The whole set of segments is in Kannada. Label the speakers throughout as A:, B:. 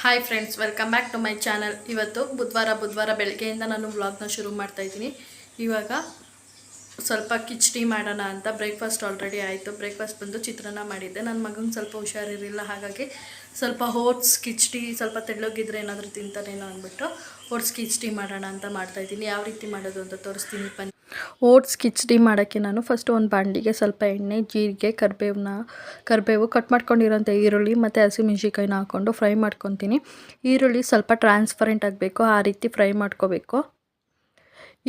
A: Hi friends welcome back to my channel ಇವತ್ತು ಬುಧವಾರ ಬುಧವಾರ ಬೆಳಗ್ಗೆಯಿಂದ ನಾನು ವ್ಲಾಗ್ನ ಶುರು ಮಾಡ್ತಾ ಇದ್ದೀನಿ. ಇವಾಗ ಸ್ವಲ್ಪ ಕಿಚಡಿ ಮಾಡೋಣ ಅಂತ ಬ್ರೇಕ್ಫಾಸ್ಟ್ ಆಲ್ರೆಡಿ ಆಯಿತು. ಬ್ರೇಕ್ಫಾಸ್ಟ್ ಬಂದು ಚಿತ್ರಾನ್ನ ಮಾಡಿದ್ದೆ. ನನ್ನ ಮಗಂಗೆ ಸ್ವಲ್ಪ ಹುಷಾರಿರಲಿಲ್ಲ, ಹಾಗಾಗಿ ಸ್ವಲ್ಪ ಓಟ್ಸ್ ಕಿಚಡಿ, ಸ್ವಲ್ಪ ತೆಳ್ಳಗಿದ್ರೆ ಏನಾದರೂ ತಿಂತಾನೇನೋ ಅಂದ್ಬಿಟ್ಟು ಓಟ್ಸ್ ಕಿಚಡಿ ಮಾಡೋಣ ಅಂತ ಮಾಡ್ತಾ ಇದ್ದೀನಿ. ಯಾವ ರೀತಿ ಮಾಡೋದು ಅಂತ ತೋರಿಸ್ತೀನಿ. ಬನ್ನಿ. ಓಟ್ಸ್ ಕಿಚಡಿ ಮಾಡೋಕ್ಕೆ ನಾನು ಫಸ್ಟ್ ಒಂದು ಬಾಂಡಿಗೆ ಸ್ವಲ್ಪ ಎಣ್ಣೆ, ಜೀರಿಗೆ ಕರಿಬೇವನ್ನ ಕರಿಬೇವು ಕಟ್ ಮಾಡ್ಕೊಂಡಿರೋಂಥ ಈರುಳ್ಳಿ ಮತ್ತು ಹಸಿಮೆಣ್ಸಿಕಾಯಿನ ಹಾಕ್ಕೊಂಡು ಫ್ರೈ ಮಾಡ್ಕೊತೀನಿ. ಈರುಳ್ಳಿ ಸ್ವಲ್ಪ ಟ್ರಾನ್ಸ್ಪರೆಂಟ್ ಆಗಬೇಕು. ಆ ರೀತಿ ಫ್ರೈ ಮಾಡ್ಕೋಬೇಕು.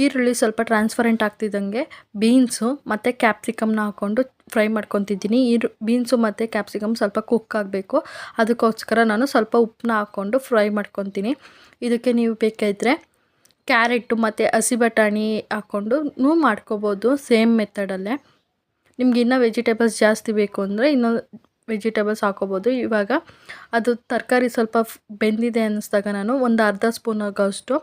A: ಈರುಳ್ಳಿ ಸ್ವಲ್ಪ ಟ್ರಾನ್ಸ್ಪರೆಂಟ್ ಆಗ್ತಿದ್ದಂಗೆ ಬೀನ್ಸು ಮತ್ತು ಕ್ಯಾಪ್ಸಿಕಮ್ನ ಹಾಕ್ಕೊಂಡು ಫ್ರೈ ಮಾಡ್ಕೊತಿದ್ದೀನಿ. ಈ ಬೀನ್ಸು ಮತ್ತು ಕ್ಯಾಪ್ಸಿಕಮ್ ಸ್ವಲ್ಪ ಕುಕ್ ಆಗಬೇಕು. ಅದಕ್ಕೋಸ್ಕರ ನಾನು ಸ್ವಲ್ಪ ಉಪ್ಪನ್ನ ಹಾಕ್ಕೊಂಡು ಫ್ರೈ ಮಾಡ್ಕೊತೀನಿ. ಇದಕ್ಕೆ ನೀವು ಬೇಕಾದರೆ ಕ್ಯಾರೆಟು ಮತ್ತು ಹಸಿ ಬಟಾಣಿ ಹಾಕ್ಕೊಂಡು ಮಾಡ್ಕೋಬೋದು ಸೇಮ್ ಮೆಥಡಲ್ಲೇ. ನಿಮ್ಗೆ ಇನ್ನೂ ವೆಜಿಟೇಬಲ್ಸ್ ಜಾಸ್ತಿ ಬೇಕು ಅಂದರೆ ಇನ್ನೂ ವೆಜಿಟೇಬಲ್ಸ್ ಹಾಕೋಬೋದು ಇವಾಗ ಅದು ತರಕಾರಿ ಸ್ವಲ್ಪ ಬೆಂದಿದೆ ಅನ್ನಿಸ್ದಾಗ ನಾನು ಒಂದು ಅರ್ಧ ಸ್ಪೂನ್ ಆಗೋಷ್ಟು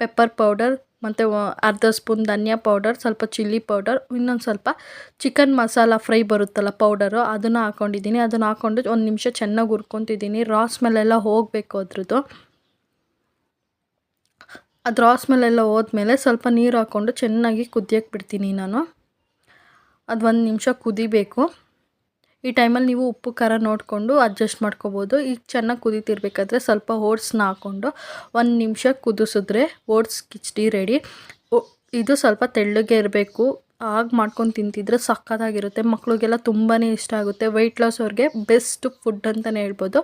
A: ಪೆಪ್ಪರ್ ಪೌಡರ್ ಮತ್ತು ಅರ್ಧ ಸ್ಪೂನ್ ಧನಿಯಾ ಪೌಡರ್, ಸ್ವಲ್ಪ ಚಿಲ್ಲಿ ಪೌಡರ್, ಇನ್ನೊಂದು ಸ್ವಲ್ಪ ಚಿಕನ್ ಮಸಾಲ ಫ್ರೈ ಬರುತ್ತಲ್ಲ ಪೌಡರು, ಅದನ್ನು ಹಾಕ್ಕೊಂಡಿದ್ದೀನಿ ಅದನ್ನು ಹಾಕ್ಕೊಂಡು ಒಂದು ನಿಮಿಷ ಚೆನ್ನಾಗಿ ಹುರ್ಕೊತಿದ್ದೀನಿ. ರಾ ಸ್ಮೆಲ್ಲೆಲ್ಲ ಹೋಗಬೇಕು ಅದ್ರದ್ದು. ಅದು ರಾ ಸ್ಮೆಲ್ಲೆಲ್ಲ ಹೋದ್ಮೇಲೆ ಸ್ವಲ್ಪ ನೀರು ಹಾಕ್ಕೊಂಡು ಚೆನ್ನಾಗಿ ಕುದಿಯಕ್ಕೆ ಬಿಡ್ತೀನಿ ನಾನು. ಅದು ಒಂದು ನಿಮಿಷ ಕುದಿಬೇಕು. ಈ ಟೈಮಲ್ಲಿ ನೀವು ಉಪ್ಪು, ಖಾರ ನೋಡಿಕೊಂಡು ಅಡ್ಜಸ್ಟ್ ಮಾಡ್ಕೋಬೋದು. ಈಗ ಚೆನ್ನಾಗಿ ಕುದೀತಿರ್ಬೇಕಾದ್ರೆ ಸ್ವಲ್ಪ ಓಟ್ಸ್ನ ಹಾಕ್ಕೊಂಡು ಒಂದು ನಿಮಿಷ ಕುದಿಸಿದ್ರೆ ಓಟ್ಸ್ ಕಿಚಡಿ ರೆಡಿ. ಇದು ಸ್ವಲ್ಪ ತೆಳ್ಳಗೆ ಇರಬೇಕು. ಆಗ ಮಾಡ್ಕೊಂಡು ತಿಂತಿದ್ರೆ ಸಖತ್ತಾಗಿರುತ್ತೆ ಮಕ್ಕಳಿಗೆಲ್ಲ ತುಂಬಾ ಇಷ್ಟ ಆಗುತ್ತೆ. ವೆಯ್ಟ್ ಲಾಸ್ ಅವ್ರಿಗೆ ಬೆಸ್ಟ್ ಫುಡ್ ಅಂತಲೇ ಹೇಳ್ಬೋದು.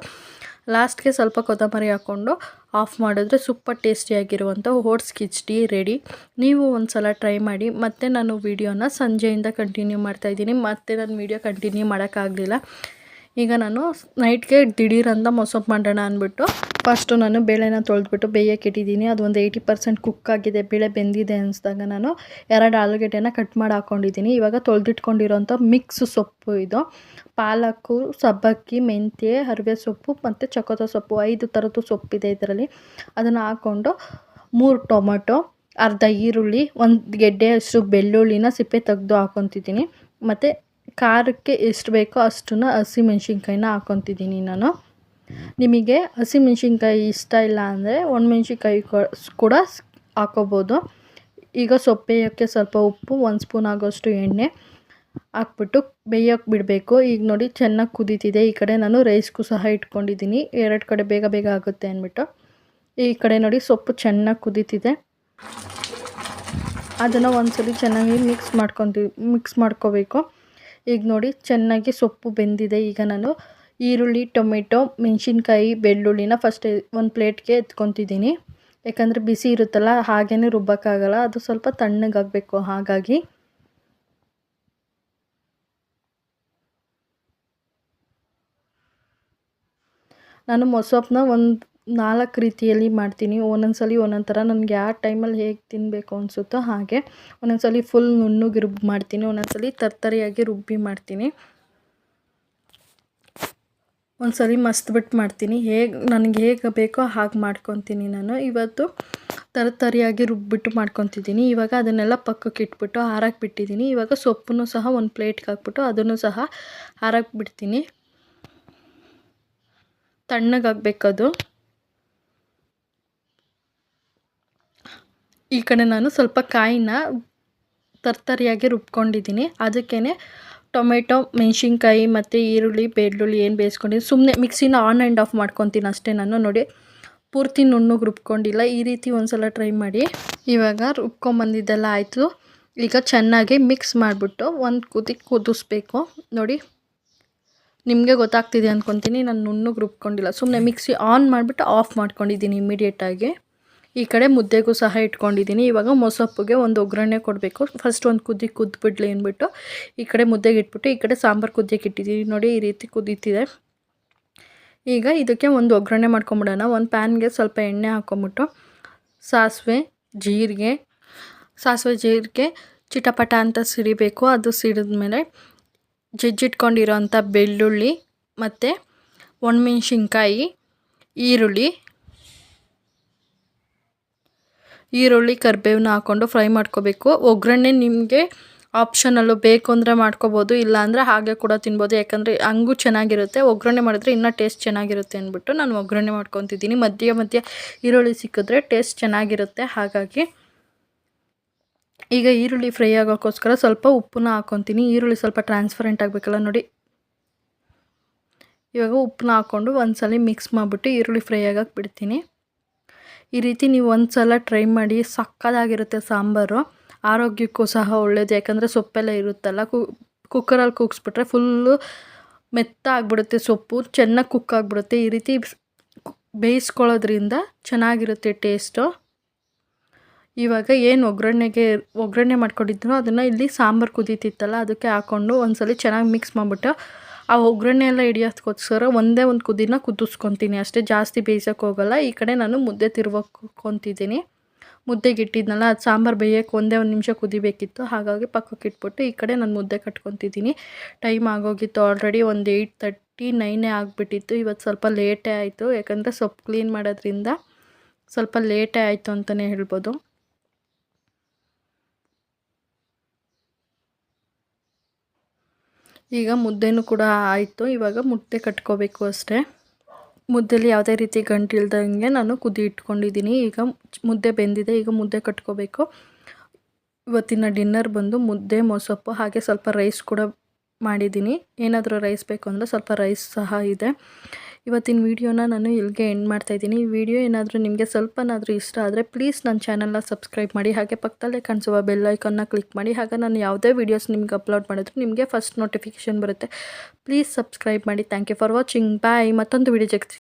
A: ಲಾಸ್ಟ್ಗೆ ಸ್ವಲ್ಪ ಕೊತ್ತಂಬರಿ ಹಾಕ್ಕೊಂಡು ಆಫ್ ಮಾಡಿದ್ರೆ ಸೂಪರ್ ಟೇಸ್ಟಿಯಾಗಿರುವಂಥ ಓಟ್ಸ್ ಕಿಚ್ಡಿ ರೆಡಿ ನೀವು ಒಂದು ಸಲ ಟ್ರೈ ಮಾಡಿ, ಮತ್ತೆ ನಾನು ವೀಡಿಯೋನ ಸಂಜೆಯಿಂದ ಕಂಟಿನ್ಯೂ ಮಾಡ್ತಾಯಿದ್ದೀನಿ ಮತ್ತೆ ನಾನು ವೀಡಿಯೋ ಕಂಟಿನ್ಯೂ ಮಾಡೋಕ್ಕಾಗಲಿಲ್ಲ. ಈಗ ನಾನು ನೈಟ್ಗೆ ದಿಢೀರಂತ ಮೊಸಪ್ಪು ಮಾಡೋಣ ಅಂದ್ಬಿಟ್ಟು ಫಸ್ಟು ನಾನು ಬೇಳೆನ ತೊಳೆದ್ಬಿಟ್ಟು ಬೇಯಕ್ಕೆ ಇಟ್ಟಿದ್ದೀನಿ. ಅದು ಒಂದು ಏಯ್ಟಿ ಪರ್ಸೆಂಟ್ ಕುಕ್ ಆಗಿದೆ. ಬೇಳೆ ಬೆಂದಿದೆ ಅನಿಸ್ದಾಗ ನಾನು ಎರಡು ಆಲೂಗಡ್ಡೆನ ಕಟ್ ಮಾಡಿ ಹಾಕ್ಕೊಂಡಿದ್ದೀನಿ ಇವಾಗ ತೊಳೆದಿಟ್ಕೊಂಡಿರೋಂಥ ಮಿಕ್ಸ್ ಸೊಪ್ಪು ಇದು. ಪಾಲಕ್ಕು ಸಬ್ಬಕ್ಕಿ, ಮೆಂತ್ಯೆ, ಹರಿವೆ ಸೊಪ್ಪು ಮತ್ತು ಚಕೋತ ಸೊಪ್ಪು ಐದು ಥರದ್ದು ಸೊಪ್ಪಿದೆ ಇದರಲ್ಲಿ. ಅದನ್ನು ಹಾಕ್ಕೊಂಡು ಮೂರು ಟೊಮೊಟೊ, ಅರ್ಧ ಈರುಳ್ಳಿ, ಒಂದು ಗೆಡ್ಡೆ ಅಷ್ಟು ಬೆಳ್ಳುಳ್ಳಿನ ಸಿಪ್ಪೆ ತೆಗೆದು ಹಾಕೊತಿದ್ದೀನಿ. ಮತ್ತು ಖಾರಕ್ಕೆ ಎಷ್ಟು ಬೇಕೋ ಅಷ್ಟನ್ನು ಹಸಿಮೆಣ್ಸಿನ್ಕಾಯಿನ ಹಾಕ್ಕೊತಿದ್ದೀನಿ ನಾನು. ನಿಮಗೆ ಹಸಿಮೆಣ್ಸಿನ್ಕಾಯಿ ಇಷ್ಟ ಇಲ್ಲ ಅಂದರೆ ಒಣಮೆಣ್ಸಿನ್ಕಾಯಿ ಕೂಡ ಹಾಕೋಬೋದು. ಈಗ ಸೊಪ್ಪು ಬೇಯೋಕ್ಕೆ ಸ್ವಲ್ಪ ಉಪ್ಪು, ಒಂದು ಸ್ಪೂನ್ ಆಗೋಷ್ಟು ಎಣ್ಣೆ ಹಾಕ್ಬಿಟ್ಟು ಬೇಯೋಕ್ಕೆ ಬಿಡಬೇಕು. ಈಗ ನೋಡಿ ಚೆನ್ನಾಗಿ ಕುದೀತಿದೆ. ಈ ಕಡೆ ನಾನು ರೈಸ್ಗೂ ಸಹ ಇಟ್ಕೊಂಡಿದ್ದೀನಿ. ಎರಡು ಕಡೆ ಬೇಗ ಬೇಗ ಆಗುತ್ತೆ ಅಂದ್ಬಿಟ್ಟು. ಈ ಕಡೆ ನೋಡಿ ಸೊಪ್ಪು ಚೆನ್ನಾಗಿ ಕುದೀತಿದೆ. ಅದನ್ನು ಒಂದ್ಸಲಿ ಚೆನ್ನಾಗಿ ಮಿಕ್ಸ್ ಮಾಡ್ಕೊತೀವಿ ಮಿಕ್ಸ್ ಮಾಡ್ಕೋಬೇಕು. ಈಗ ನೋಡಿ ಚೆನ್ನಾಗಿ ಸೊಪ್ಪು ಬೆಂದಿದೆ. ಈಗ ನಾನು ಈರುಳ್ಳಿ, ಟೊಮೆಟೊ, ಮೆಣಸಿನ್ಕಾಯಿ, ಬೆಳ್ಳುಳ್ಳಿನ ಫಸ್ಟ್ ಒಂದು ಪ್ಲೇಟ್ಗೆ ಎತ್ಕೊತಿದ್ದೀನಿ. ಯಾಕಂದರೆ ಬಿಸಿ ಇರುತ್ತಲ್ಲ ಹಾಗೇ ರುಬ್ಬೋಕ್ಕಾಗಲ್ಲ. ಅದು ಸ್ವಲ್ಪ ತಣ್ಣಗಾಗಬೇಕು, ಹಾಗಾಗಿ. ನಾನು ಮೊಸಪ್ಪನ್ನ ಒಂದು ನಾಲ್ಕು ರೀತಿಯಲ್ಲಿ ಮಾಡ್ತೀನಿ. ಒಂದೊಂದು ಸಲ ಒಂದೊಂದು ಥರ ನನಗೆ ಯಾವ ಟೈಮಲ್ಲಿ ಹೇಗೆ ತಿನ್ನಬೇಕು ಅನಿಸುತ್ತೋ ಹಾಗೆ ಒಂದೊಂದು ಸಲ ಫುಲ್ ನುಣ್ಣಗೆ ರುಬ್ಬಿ ಮಾಡ್ತೀನಿ. ಒಂದೊಂದು ಸಲ ತರ್ತರಿಯಾಗಿ ರುಬ್ಬಿ ಮಾಡ್ತೀನಿ. ಒಂದ್ಸಲಿ ಸಲ ಮಸ್ತ್ ಬಿಟ್ಟು ಮಾಡ್ತೀನಿ. ಹೇಗೆ, ನನಗೆ ಹೇಗೆ ಬೇಕೋ ಹಾಗೆ ಮಾಡ್ಕೊತೀನಿ ನಾನು. ಇವತ್ತು ತರತರಿಯಾಗಿ ರುಬ್ಬಿಟ್ಟು ಮಾಡ್ಕೊತಿದ್ದೀನಿ. ಇವಾಗ ಅದನ್ನೆಲ್ಲ ಪಕ್ಕಕ್ಕೆ ಇಟ್ಬಿಟ್ಟು ಹಾರಕ್ಕೆ ಬಿಟ್ಟಿದ್ದೀನಿ. ಇವಾಗ ಸೊಪ್ಪನ್ನು ಸಹ ಒಂದು ಪ್ಲೇಟ್ಗೆ ಹಾಕ್ಬಿಟ್ಟು ಅದನ್ನು ಸಹ ಹಾರಕ್ಕೆ ಬಿಡ್ತೀನಿ. ತಣ್ಣಗಾಗಬೇಕದು. ಈ ಕಡೆ ನಾನು ಸ್ವಲ್ಪ ಕಾಯಿನ ತರ್ತರಿಯಾಗಿ ರುಬ್ಕೊಂಡಿದ್ದೀನಿ. ಅದಕ್ಕೇ ಟೊಮೆಟೊ, ಮೆಣಸಿನ್ಕಾಯಿ ಮತ್ತು ಈರುಳ್ಳಿ, ಬೆಳ್ಳುಳ್ಳಿ ಏನು ಬೇಯಿಸ್ಕೊಂಡಿದ್ದೀನಿ. ಸುಮ್ಮನೆ ಮಿಕ್ಸಿನ ಆನ್ ಆ್ಯಂಡ್ ಆಫ್ ಮಾಡ್ಕೊತೀನಿ ಅಷ್ಟೇ ನಾನು. ನೋಡಿ, ಪೂರ್ತಿ ನುಣ್ಣಗೆ ರುಬ್ಕೊಂಡಿಲ್ಲ. ಈ ರೀತಿ ಒಂದು ಸಲ ಟ್ರೈ ಮಾಡಿ. ಇವಾಗ ರುಬ್ಕೊಂಬಂದಿದ್ದೆಲ್ಲ ಆಯಿತು. ಈಗ ಚೆನ್ನಾಗಿ ಮಿಕ್ಸ್ ಮಾಡಿಬಿಟ್ಟು ಒಂದು ಕುದಿ ಕುದಿಸ್ಬೇಕು. ನೋಡಿ, ನಿಮಗೆ ಗೊತ್ತಾಗ್ತಿದೆ ಅಂದ್ಕೊತೀನಿ ನಾನು ನುಣ್ಣಗೆ ರುಬ್ಕೊಂಡಿಲ್ಲ. ಸುಮ್ಮನೆ ಮಿಕ್ಸಿ ಆನ್ ಮಾಡಿಬಿಟ್ಟು ಆಫ್ ಮಾಡ್ಕೊಂಡಿದ್ದೀನಿ ಇಮಿಡಿಯೇಟಾಗಿ ಈ ಕಡೆ ಮುದ್ದೆಗೂ ಸಹ ಇಟ್ಕೊಂಡಿದ್ದೀನಿ. ಇವಾಗ ಮೊಸೊಪ್ಪಿಗೆ ಒಂದು ಒಗ್ಗರಣೆ ಕೊಡಬೇಕು. ಫಸ್ಟ್ ಒಂದು ಕುದಿ ಕುದ್ಬಿಡ್ಲಿ ಅಂದ್ಬಿಟ್ಟು ಈ ಕಡೆ ಮುದ್ದೆಗೆ ಇಟ್ಬಿಟ್ಟು ಈ ಕಡೆ ಸಾಂಬಾರು ಕುದಿಯಕ್ಕೆ ಇಟ್ಟಿದ್ದೀನಿ. ನೋಡಿ ಈ ರೀತಿ ಕುದೀತಿದೆ. ಈಗ ಇದಕ್ಕೆ ಒಂದು ಒಗ್ಗರಣೆ ಮಾಡ್ಕೊಂಬಿಡೋಣ. ಒಂದು ಪ್ಯಾನ್ಗೆ ಸ್ವಲ್ಪ ಎಣ್ಣೆ ಹಾಕ್ಕೊಂಬಿಟ್ಟು ಸಾಸಿವೆ, ಜೀರಿಗೆ ಸಾಸಿವೆ, ಜೀರಿಗೆ ಚಿಟಪಟ ಅಂತ ಸಿಡಿಬೇಕು. ಅದು ಸಿಡಿದ್ಮೇಲೆ ಜಜ್ಜಿಟ್ಕೊಂಡಿರೋಂಥ ಬೆಳ್ಳುಳ್ಳಿ ಮತ್ತು ಒಣಮೆಣ್ಸಿನ್ಕಾಯಿ, ಈರುಳ್ಳಿ ಈರುಳ್ಳಿ ಕರಿಬೇವನ್ನ ಹಾಕ್ಕೊಂಡು ಫ್ರೈ ಮಾಡ್ಕೋಬೇಕು. ಒಗ್ಗರಣೆ ನಿಮಗೆ ಆಪ್ಷನಲ್ಲು ಬೇಕು ಅಂದರೆ ಮಾಡ್ಕೋಬೋದು, ಇಲ್ಲ ಅಂದರೆ ಹಾಗೆ ಕೂಡ ತಿನ್ಬೋದು. ಯಾಕಂದರೆ ಹಂಗೂ ಚೆನ್ನಾಗಿರುತ್ತೆ. ಒಗ್ಗರಣೆ ಮಾಡಿದ್ರೆ ಇನ್ನೂ ಟೇಸ್ಟ್ ಚೆನ್ನಾಗಿರುತ್ತೆ ಅಂದ್ಬಿಟ್ಟು ನಾನು ಒಗ್ಗರಣೆ ಮಾಡ್ಕೊತಿದ್ದೀನಿ. ಮಧ್ಯೆ ಮಧ್ಯೆ ಈರುಳ್ಳಿ ಸಿಕ್ಕಿದ್ರೆ ಟೇಸ್ಟ್ ಚೆನ್ನಾಗಿರುತ್ತೆ. ಹಾಗಾಗಿ ಈಗ ಈರುಳ್ಳಿ ಫ್ರೈ ಆಗೋಕ್ಕೋಸ್ಕರ ಸ್ವಲ್ಪ ಉಪ್ಪನ್ನ ಹಾಕ್ಕೊತೀನಿ ಈರುಳ್ಳಿ ಸ್ವಲ್ಪ ಟ್ರಾನ್ಸ್ಪರೆಂಟ್ ಆಗಬೇಕಲ್ಲ ನೋಡಿ. ಇವಾಗ ಉಪ್ಪನ್ನ ಹಾಕ್ಕೊಂಡು ಒಂದ್ಸಲ ಮಿಕ್ಸ್ ಮಾಡಿಬಿಟ್ಟು ಈರುಳ್ಳಿ ಫ್ರೈ ಆಗಕ್ಕೆ ಬಿಡ್ತೀನಿ. ಈ ರೀತಿ ನೀವು ಒಂದು ಸಲ ಟ್ರೈ ಮಾಡಿ ಸಕ್ಕದಾಗಿರುತ್ತೆ ಸಾಂಬಾರು. ಆರೋಗ್ಯಕ್ಕೂ ಸಹ ಒಳ್ಳೆಯದು ಯಾಕಂದರೆ ಸೊಪ್ಪೆಲ್ಲ ಇರುತ್ತಲ್ಲ, ಕು ಕುಕ್ಕರಲ್ಲಿ ಕೂಗಿಸ್ಬಿಟ್ರೆ ಫುಲ್ಲು ಮೆತ್ತ ಆಗಿಬಿಡುತ್ತೆ ಸೊಪ್ಪು, ಚೆನ್ನಾಗಿ ಕುಕ್ ಆಗಿಬಿಡುತ್ತೆ. ಈ ರೀತಿ ಬೇಯಿಸ್ಕೊಳ್ಳೋದ್ರಿಂದ ಚೆನ್ನಾಗಿರುತ್ತೆ ಟೇಸ್ಟು ಇವಾಗ ಏನು ಒಗ್ಗರಣೆಗೆ, ಒಗ್ಗರಣೆ ಮಾಡ್ಕೊಂಡಿದ್ರು ಅದನ್ನು ಇಲ್ಲಿ ಸಾಂಬಾರು ಕುದೀತಿತ್ತಲ್ಲ, ಅದಕ್ಕೆ ಹಾಕ್ಕೊಂಡು ಒಂದ್ಸಲ ಚೆನ್ನಾಗಿ ಮಿಕ್ಸ್ ಮಾಡಿಬಿಟ್ಟು ಆ ಒಗ್ಗರಣೆ ಎಲ್ಲ ಹಿಡಿಯೋದಕ್ಕೋಸ್ಕರ ಒಂದೇ ಒಂದು ಕುದಿನ ಕುದಿಸ್ಕೊತೀನಿ. ಅಷ್ಟೇ ಜಾಸ್ತಿ ಬೇಯಿಸೋಕೆ ಹೋಗಲ್ಲ. ಈ ಕಡೆ ನಾನು ಮುದ್ದೆ ತಿರ್ವಕೊತಿದ್ದೀನಿ ಮುದ್ದೆಗೆ ಇಟ್ಟಿದ್ನಲ್ಲ, ಅದು ಸಾಂಬಾರು ಬೇಯೋಕ್ಕೆ ಒಂದೇ ಒಂದು ನಿಮಿಷ ಕುದಿಬೇಕಿತ್ತು. ಹಾಗಾಗಿ ಪಕ್ಕಕ್ಕೆ ಇಟ್ಬಿಟ್ಟು ಈ ಕಡೆ ನಾನು ಮುದ್ದೆ ಕಟ್ಕೊತಿದ್ದೀನಿ. ಟೈಮ್ ಆಗೋಗಿತ್ತು. ಆಲ್ರೆಡಿ ಒಂದು ಏಯ್ಟ್ ತರ್ಟಿ ನೈನೇ ಆಗಿಬಿಟ್ಟಿತ್ತು. ಇವತ್ತು ಸ್ವಲ್ಪ ಲೇಟೇ ಆಯಿತು. ಯಾಕಂದರೆ ಸೊಪ್ಪು ಕ್ಲೀನ್ ಮಾಡೋದ್ರಿಂದ ಸ್ವಲ್ಪ ಲೇಟೇ ಆಯಿತು ಅಂತಲೇ ಹೇಳ್ಬೋದು. ಈಗ ಮುದ್ದೆನೂ ಕೂಡ ಆಯಿತು. ಇವಾಗ ಮುದ್ದೆ ಕಟ್ಕೋಬೇಕು ಅಷ್ಟೇ. ಮುದ್ದೆಲಿ ಯಾವುದೇ ರೀತಿ ಗಂಟು ಇಲ್ದಂಗೆ ನಾನು ಕುದಿ ಇಟ್ಕೊಂಡಿದ್ದೀನಿ. ಈಗ ಮುದ್ದೆ ಬೆಂದಿದೆ, ಈಗ ಮುದ್ದೆ ಕಟ್ಕೋಬೇಕು. ಇವತ್ತಿನ ಡಿನ್ನರ್ ಬಂದು ಮುದ್ದೆ, ಮೊಸಪ್ಪು, ಹಾಗೆ ಸ್ವಲ್ಪ ರೈಸ್ ಕೂಡ ಮಾಡಿದ್ದೀನಿ. ಏನಾದರೂ ರೈಸ್ ಬೇಕು ಅಂದರೆ ಸ್ವಲ್ಪ ರೈಸ್ ಸಹ ಇದೆ. ಇವತ್ತಿನ ವೀಡಿಯೋನ ನಾನು ಇಲ್ಲಿಗೆ ಎಂಡ್ ಮಾಡ್ತಾಯಿದ್ದೀನಿ ಈ ವಿಡಿಯೋ ಏನಾದರೂ ನಿಮಗೆ ಸ್ವಲ್ಪನಾದರೂ ಇಷ್ಟ ಆದರೆ ಪ್ಲೀಸ್ ನನ್ನ ಚಾನಲ್ನ ಸಬ್ಸ್ಕ್ರೈಬ್ ಮಾಡಿ, ಹಾಗೆ ಪಕ್ಕದಲ್ಲೇ ಕಾಣಿಸುವ ಬೆಲ್ ಐಕನ್ನ ಕ್ಲಿಕ್ ಮಾಡಿ, ಹಾಗೆ ನಾನು ಯಾವುದೇ ವೀಡಿಯೋಸ್ ನಿಮ್ಗೆ ಅಪ್ಲೋಡ್ ಮಾಡಿದ್ರು ನಿಮಗೆ ಫಸ್ಟ್ ನೋಟಿಫಿಕೇಷನ್ ಬರುತ್ತೆ. ಪ್ಲೀಸ್ ಸಬ್ಸ್ಕ್ರೈಬ್ ಮಾಡಿ. Thank you for watching bye ಮತ್ತೊಂದು ವಿಡಿಯೋ ಜೊತೆ